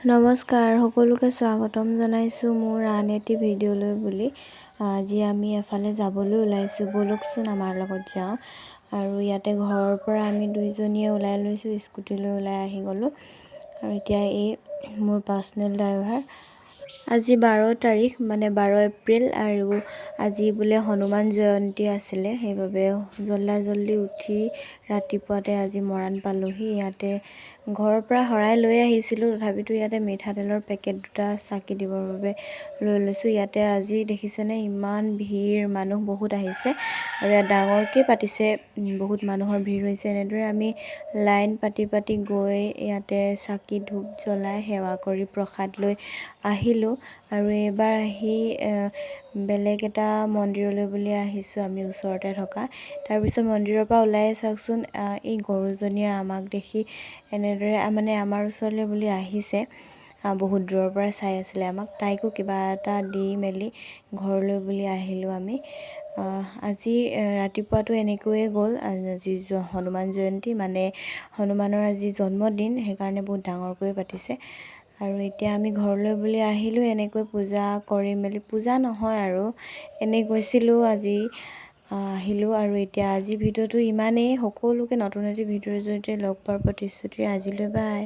নমস্কাৰ সকলোকে স্বাগতম জনাইছোঁ মোৰ আন এটি ভিডিঅ'লৈ বুলি। আজি আমি এফালে যাবলৈ ওলাইছোঁ ব'লকচোন আমাৰ লগত যাওঁ। আৰু ইয়াতে ঘৰৰ পৰা আমি দুইজনীয়ে ওলাই লৈছোঁ স্কুটিলৈ ওলাই আহি গ'লোঁ। আৰু এতিয়া এই মোৰ পাৰ্চনেল ড্ৰাইভাৰ আজি বাৰ তাৰিখ মানে বাৰ এপ্ৰিল আৰু আজি বোলে হনুমান জয়ন্তী আছিলে সেইবাবে জল্দা জল্দি উঠি ৰাতিপুৱাতে আজি মৰাণ পালোঁহি। ইয়াতে ঘৰৰ পৰা শৰাই লৈ আহিছিলোঁ তথাপিতো ইয়াতে মিঠাতেলৰ পেকেট দুটা চাকি দিবৰ বাবে লৈ লৈছোঁ। ইয়াতে আজি দেখিছেনে ইমান ভিৰ মানুহ বহুত আহিছে আৰু ইয়াত ডাঙৰকৈ পাতিছে বহুত মানুহৰ ভিৰ হৈছে। এনেদৰে আমি লাইন পাতি পাতি গৈ ইয়াতে চাকি ধূপ জ্বলাই সেৱা কৰি প্ৰসাদ লৈ আহিলোঁ। আৰু এইবাৰ আহি বেলেগ এটা মন্দিৰলৈ বুলি আহিছোঁ আমি ওচৰতে থকা। তাৰপিছত মন্দিৰৰ পৰা ওলাই চাওকচোন এই গৰুজনীয়ে আমাক দেখি এনেদৰে মানে আমাৰ ওচৰলৈ বুলি আহিছে। বহুত দূৰৰ পৰা চাই আছিলে আমাক। তাইকো কিবা এটা দি মেলি ঘৰলৈ বুলি আহিলোঁ আমি। আজি ৰাতিপুৱাটো এনেকৈয়ে গ'ল। আজি হনুমান জয়ন্তী মানে হনুমানৰ আজি জন্মদিন সেইকাৰণে বহুত ডাঙৰকৈ পাতিছে। আৰু এতিয়া আমি ঘৰলৈ বুলি আহিলোঁ এনেকৈ পূজা কৰি মেলি পূজা নহয় আৰু এনেই গৈছিলোঁ আজি আহিলোঁ আৰু এতিয়া আজি ভিডিঅ'টো ইমানেই সকলোকে নতুন এটি ভিডিঅ'ৰ জৰিয়তে লগ পোৱাৰ প্ৰতিশ্ৰুতিৰে আজিলৈ বাই।